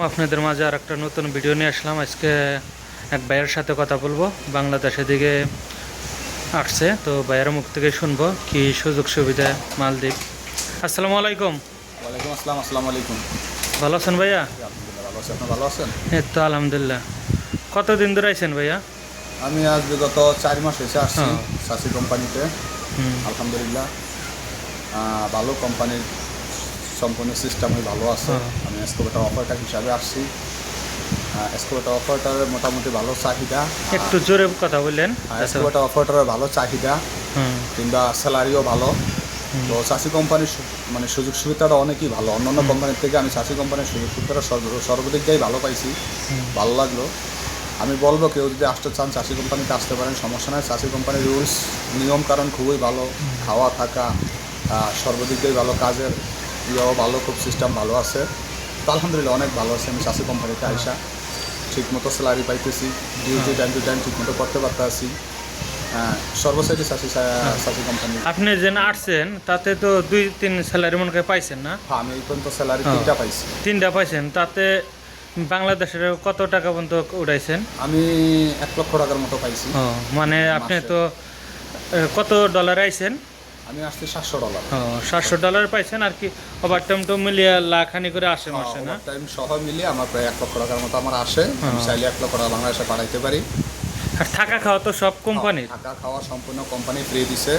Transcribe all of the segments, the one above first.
আপনাদের মাঝে আর একটা নতুন ভিডিও নিয়ে আসলাম। আজকে এক ভাইয়ের সাথে কথা বলব। বাংলাদেশের দিকে আসছে। তো ভাইয়ের মুখ থেকে শুনব কি সুযোগ সুবিধা মালদ্বীপ আসসালামু আলাইকুম। ওয়ালাইকুম আসসালাম আসসালামু আলাইকুম। ভালো আছেন ভাইয়া? ভালো আছি। ভালো আছেন? এই তো আলহামদুলিল্লাহ। কতদিন ধরে আছেন ভাইয়া? আমি আজ বিগত চার মাস এসে আসছি হ্যাঁ। সাসি কোম্পানিতে। আলহামদুলিল্লাহ। ভালো কোম্পানির সম্পূর্ণ সিস্টেমই ভালো আছে। এসকোভেটার অপারেটার হিসাবে আসছি। এসকোভেটার অপারেটারের মোটামুটি ভালো চাহিদা। একটু জোরে কথা বললেন। এসকোভেটার অপারেটারের ভালো চাহিদা কিংবা স্যালারিও ভালো। তো চাষি কোম্পানির মানে সুযোগ সুবিধাটা অনেকই ভালো। অন্যান্য কোম্পানির থেকে আমি চাষি কোম্পানির সুযোগ সুবিধাটা সর্ব- সর্বদিক দিয়েই ভালো পাইছি। ভালো লাগল। আমি বলব কেউ যদি আসতে চান চাষি কোম্পানিতে আসতে পারেন সমস্যা নাই। চাষি কোম্পানির রুলস নিয়ম কারণ খুবই ভালো। খাওয়া থাকা সর্বদিক দিয়ে ভালো। কাজের ইয়েও ভালো খুব সিস্টেম ভালো আছে। তো আলহামদুলিল্লাহ অনেক ভালো আছে। আমি চাষি কোম্পানিতে আইসা। ঠিক মতো স্যালারি পাইতেছি। ডিউটি টাইম টু টাইম ঠিক মতো করতে পারতেছি। হ্যাঁ সর্বসাইডে চাষি চাষি কোম্পানি আপনি যে আসছেন তাতে তো দুই তিন স্যালারি মনে করে পাইছেন না? হ্যাঁ আমি এই পর্যন্ত স্যালারি হ্যাঁ। তিনটা পাইছি। তিনটা পাইছেন তাতে বাংলাদেশের কত টাকা পর্যন্ত উঠাইছেন? আমি এক লক্ষ টাকার মতো পাইছি। মানে আপনি তো কত ডলার আইছেন? আমি আসছি সাতশো ডলার। সাতশো ডলার পাইছেন আর কি ওভার টাইম তো মিলিয়ে লাখানি করে আসে মাসে না? টাইম সহ মিলিয়ে আমার প্রায় এক লক্ষ টাকার মতো আমার আসে। আমি হ্যাঁ। চাইলে এক লক্ষ টাকা বাংলাদেশে পাঠাইতে পারি। আর থাকা খাওয়া তো সব কোম্পানির থাকা খাওয়া সম্পূর্ণ কোম্পানি ফ্রি দিছে।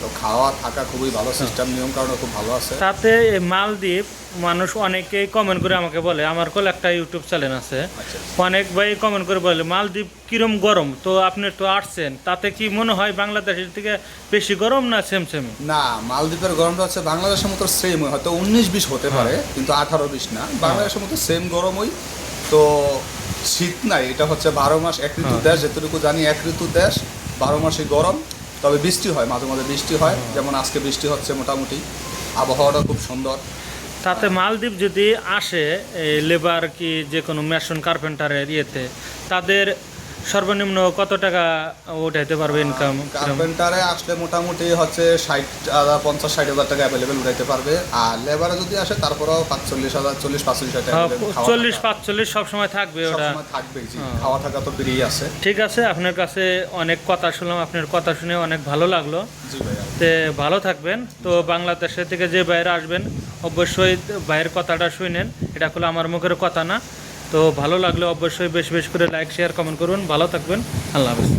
তো খাওয়া থাকা খুবই ভালো হ্যাঁ। সিস্টেম নিয়ম কারণ খুব ভালো আছে। তাতে মালদ্বীপ মানুষ অনেকেই কমেন্ট করে আমাকে বলে আমার কল একটা ইউটিউব চ্যানেল আছে। আচ্ছা অনেক ভাই কমেন্ট করে বলে মালদ্বীপ কিরম গরম? তো আপনি তো আসছেন। তাতে কি মনে হয় বাংলাদেশের থেকে বেশি গরম না সেম সেম না মালদ্বীপের গরমটা হচ্ছে বাংলাদেশের মতো সেম হয়তো উনিশ বিশ হতে পারে হ্যাঁ। কিন্তু আঠারো বিশ না। বাংলাদেশের মতো সেম গরমই। তো শীত নাই এটা হচ্ছে বারো মাস এক ঋতু হ্যাঁ। দেশ যেটুকু জানি এক ঋতু দেশ বারো মাসে গরম তবে বৃষ্টি হয় মাঝে মাঝে বৃষ্টি হয় হ্যাঁ। যেমন আজকে বৃষ্টি হচ্ছে মোটামুটি আবহাওয়াটা খুব সুন্দর তাতে মালদ্বীপ যদি আসে লেবার কি যে কোনো মেশন কার্পেন্টারের ইয়েতে তাদের সর্বনিম্ন কত টাকা উঠাইতে পারবে ইনকাম কার্পেন্টারে আসলে মোটামুটি হচ্ছে ষাট পঞ্চাশ ষাট হাজার টাকা অ্যাভেলেবেল উঠাইতে পারবে। আর লেবারে যদি আসে তারপরেও পাঁচচল্লিশ হাজার চল্লিশ পাঁচচল্লিশ হাজার খাওয়া চল্লিশ পাঁচচল্লিশ সবসময় থাকবে ওটা। থাকবে হ্যাঁ। খাওয়া থাকা তো বেরিয়ে আছে ঠিক আছে আপনার কাছে অনেক কথা শুনলাম আপনার কথা শুনে অনেক ভালো লাগল। তে ভালো থাকবেন। তো বাংলাদেশের থেকে যে বাইরে আসবেন অবশ্যই বাইরের কথাটা শুনেন। এটা হলো আমার মুখের কথা না। তো ভালো লাগলে অবশ্যই বেশ বেশ করে লাইক শেয়ার কমেন্ট করুন। ভালো থাকবেন। আল্লাহ হাফেজ।